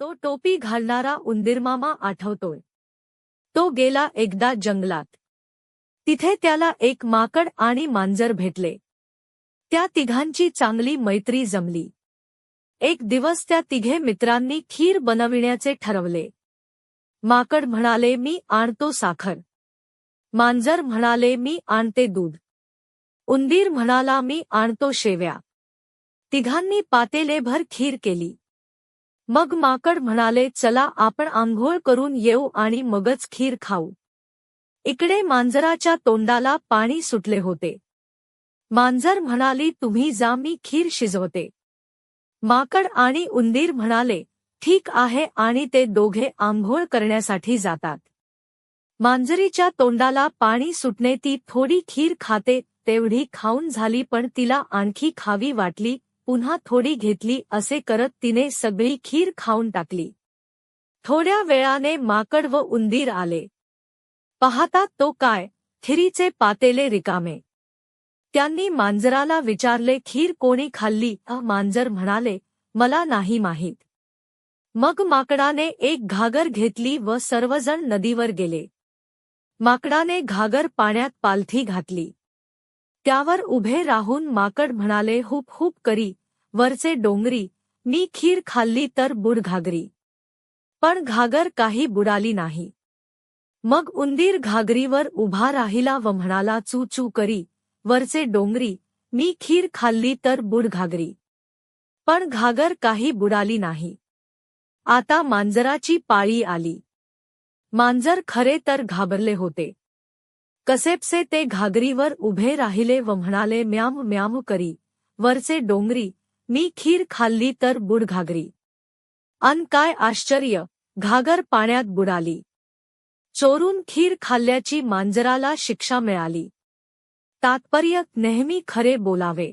तो टोपी घालणारा उंदीरमामा आठवतोय. तो गेला एकदा जंगलात. तिथे त्याला एक माकड आणि मांजर भेटले. त्या तिघांची चांगली मैत्री जमली. एक दिवस त्या तिघे मित्रांनी खीर बनविण्याचे ठरवले. माकड म्हणाले मी आणतो साखर. मांजर म्हणाले मी आणते दूध. उंदीर म्हणाला मी आणतो शेव्या. तिघांनी पातेलेभर खीर केली. मग माकड म्हणाले चला आपण आंघोळ करून येऊ आणि मगच खीर खाऊ. इकडे मांजराच्या तोंडाला पाणी सुटले होते. मांजर म्हणाली तुम्ही जा मी खीर शिजवते. माकड आणि उंदीर म्हणाले ठीक आहे आणि ते दोघे आंघोळ करण्यासाठी जातात. मांजरीच्या तोंडाला पाणी सुटणे ती थोडी खीर खाते तेवढी खाऊन झाली पण तिला आणखी खावी वाटली पुन्हा थोडी घेतली असे करत तिने सगळी खीर खाऊन टाकली. थोड्या वेळाने माकड व उंदीर आले. पाहतात तो काय खिरीचे पातेले रिकामे. त्यांनी मांजराला विचारले खीर कोणी खाल्ली? अ मांजर म्हणाले मला नाही माहीत. मग माकडाने एक घागर घेतली व सर्वजण नदीवर गेले. माकडाने घागर पाण्यात पालथी घातली. त्यावर उभे राहून माकड म्हणाले हुप हुप करी वरचे डोंगरी मी खीर खाल्ली तर बुड घागरी. पण घागर काही बुडाली नाही. मग उंदीर घागरीवर उभा राहिला व म्हणाला चू चू करी वरचे डोंगरी मी खीर खाल्ली तर बुड घागरी. पण घागर काही बुडाली नाही. आता मांजराची पाळी आली. मांजर खरे तर घाबरले होते. कसेपसे ते घागरीवर उभे राहिले व म्हणाले म्याम म्याम करी. वरचे डोंगरी. मी खीर खाल्ली तर बुड घागरी. अन काय आश्चर्य. घागर पाण्यात बुडाली. चोरून खीर खाल्ल्याची मांजराला शिक्षा मिळाली. तात्पर्य नेहमी खरे बोलावे.